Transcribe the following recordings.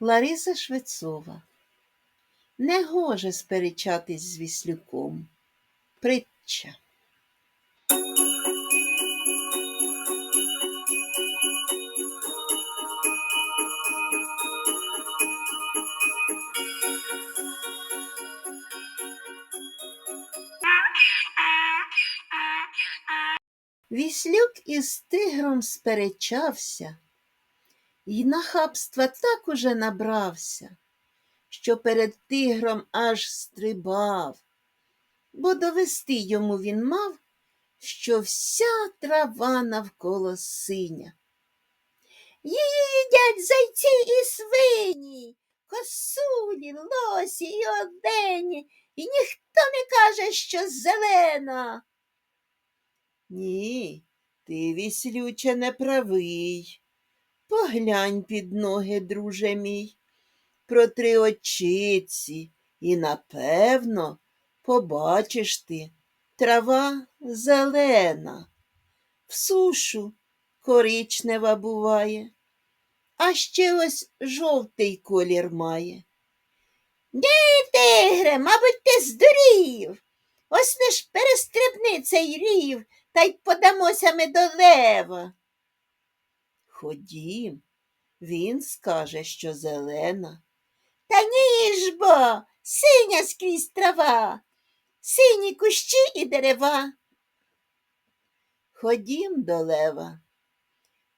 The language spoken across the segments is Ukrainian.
Лариса Швецова. Не гоже сперечатись з віслюком. Притча. Віслюк із тигром сперечався, й нахабства так уже набрався, що перед тигром аж стрибав, бо довести йому він мав, що вся трава навколо синя. Її їдять зайці і свині, косулі, лосі і одені, і ніхто не каже, що зелена. Ні, ти, віслюче, не правий. Поглянь під ноги, друже мій, протри очиці, і, напевно, побачиш ти трава зелена. В сушу коричнева буває, а ще ось жовтий колір має. Ні, тигре, мабуть, ти здурів. Ось лиш перестрибни цей рів, та й подамося ми до лева. Ходім, він скаже, що зелена. Та ні ж бо, синя скрізь трава, сині кущі і дерева. Ходім до лева.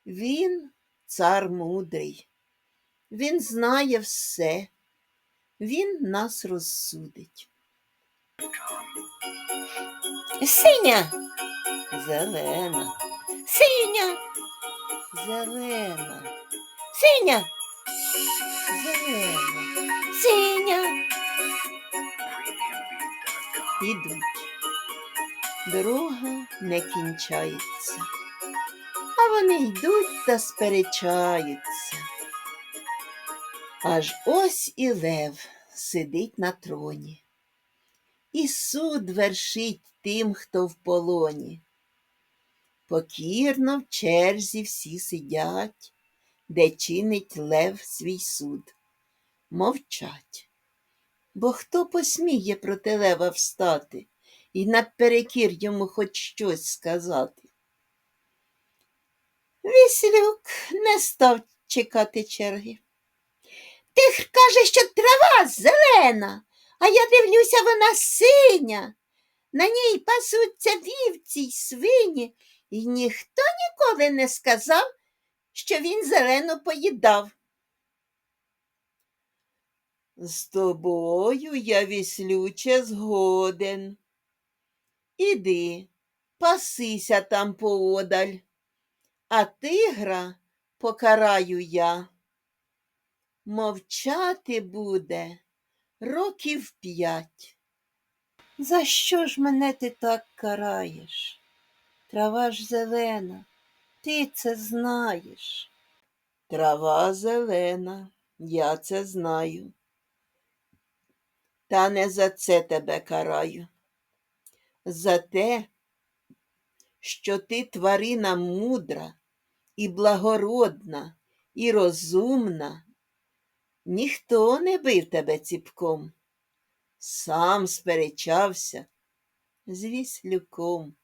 Він цар мудрий, він знає все, він нас розсудить. Синя, зелена, синя, зелена, синя, зелена, синя. Ідуть. Дорога не кінчається, а вони йдуть та сперечаються. Аж ось і лев сидить на троні і суд вершить тим, хто в полоні. Покірно в черзі всі сидять, де чинить лев свій суд. Мовчать. Бо хто посміє проти лева встати і наперекір йому хоч щось сказати? Віслюк не став чекати черги. Тих каже, що трава зелена, а я дивлюся, вона синя. На ній пасуться вівці й свині, і ніхто ніколи не сказав, що він зелену поїдав. З тобою я віслюче згоден. Іди, пасися там поодаль, а тигра покараю я. Мовчати буде років п'ять. За що ж мене ти так караєш? Трава ж зелена, ти це знаєш. Трава зелена, я це знаю. Та не за це тебе караю. За те, що ти тварина мудра і благородна, і розумна, Ніхто не бив тебе ціпком, сам сперечався з віслюком.